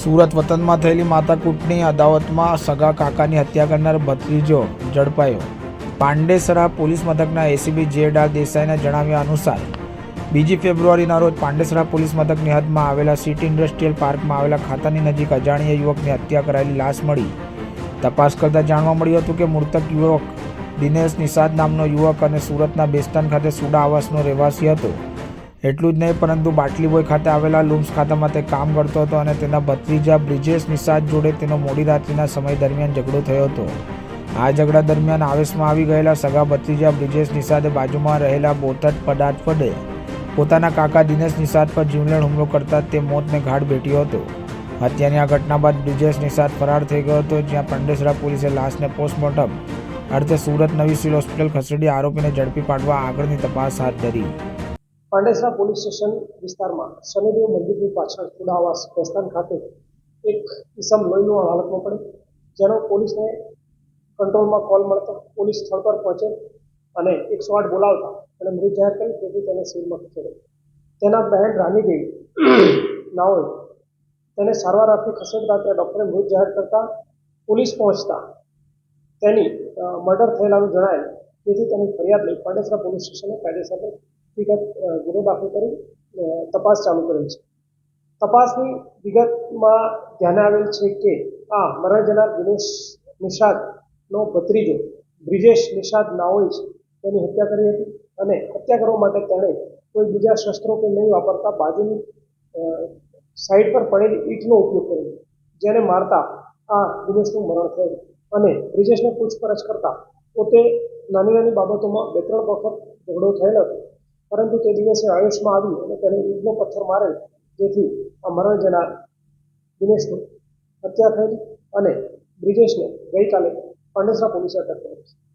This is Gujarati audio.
સુરત વતનમાં થયેલી માતાકૂટની અદાવતમાં સગા કાકાની હત્યા કરનાર ભત્રીજો ઝડપાયો. પાંડેસરા પોલીસ મથકના એસીબી જે ડાર દેસાઈના જણાવ્યા અનુસાર, બીજી ફેબ્રુઆરીના રોજ પાંડેસરા પોલીસ મથકની હદમાં આવેલા સિટી ઇન્ડસ્ટ્રીયલ પાર્કમાં આવેલા ખાતાની નજીક અજાણ્યા યુવકની હત્યા કરાયેલી લાશ મળી. તપાસ કરતાં જાણવા મળ્યું હતું કે મૃતક યુવક દિનેશ નિષાદ નામનો યુવક અને સુરતના બેસ્તાન ખાતે સુડા આવાસનો રહેવાસી હતો. એટલું જ નહીં, પરંતુ બાટલીબોય ખાતે આવેલા લૂમ્સ ખાતામાં તે કામ કરતો હતો અને તેના ભત્રીજા બ્રિજેશ નિષાદ જોડે તેનો મોડી રાત્રિના સમય દરમિયાન ઝઘડો થયો હતો. આ ઝઘડા દરમિયાન આવેશમાં આવી ગયેલા સગા ભત્રીજા બ્રિજેશ નિષાદે બાજુમાં રહેલા બોથટ પદાર્થ પડે. પોતાના કાકા દિનેશ નિષાદ પર જીવલેણ હુમલો કરતા તે મોતને ઘાટ ભેટ્યો હતો. હત્યાની આ ઘટના બાદ બ્રિજેશ નિષાદ ફરાર થઈ ગયો હતો, જ્યાં પંડેસરા પોલીસે લાશને પોસ્ટમોર્ટમ અર્થે સુરત નવી સિવિલ હોસ્પિટલ ખસેડી આરોપીને ઝડપી પાડવા આગળની તપાસ હાથ ધરી. પાંડેસરા પોલીસ સ્ટેશન વિસ્તારમાં શનિદેવ મંદિરની પાછળ ખુલાવાસ પ્રસ્થાન ખાતે એક ઇસમ લોહીનું હાલતમાં પડે જેનો પોલીસને કંટ્રોલમાં કોલ મળતો પોલીસ સ્થળ પર પહોંચે અને એકસો આઠ બોલાવતા અને મૃત જાહેર કરી, તેથી તેને સિવિલમાં ખસેડ્યો. તેના બહેન રાનીદેવી નાઓએ તેને સારવાર આપી ખસેડતા ત્યાં ડૉક્ટરે મૃત જાહેર કરતા પોલીસ પહોંચતા તેની મર્ડર થયેલાનું જણાય, તેથી તેની ફરિયાદ લઈ પાંડેસરા પોલીસ સ્ટેશને કાયદેસર વિગત ગુનો દાખલ કરી તપાસ ચાલુ કરેલ છે. તપાસની વિગતમાં ધ્યાને આવેલ છે કે આ મરણ જનાર દિનેશ નિષાદનો ભત્રીજો બ્રિજેશ નિષાદ નાઓઈ છે તેની હત્યા કરી હતી અને હત્યા કરવા માટે તેણે કોઈ બીજા શસ્ત્રો કે નહીં વાપરતા બાજુની સાઈડ પર પડેલી ઈંટનો ઉપયોગ કર્યો. જેને મારતા આ દિનેશનું મરણ થયું. અને બ્રિજેશને પૂછપરછ કરતા પોતે નાની નાની બાબતોમાં બે ત્રણ વખત ઝઘડો થયેલો હતો. પરંતુ તે દિવસે આયુષમાં આવી અને તેને ઈદનો પથ્થર મારેલ જેથી આ મરણ જનાર દિનેશની હત્યા થયેલી અને બ્રિજેશને ગઈકાલે પાંડેસરા પોલીસે અટક કરી. છે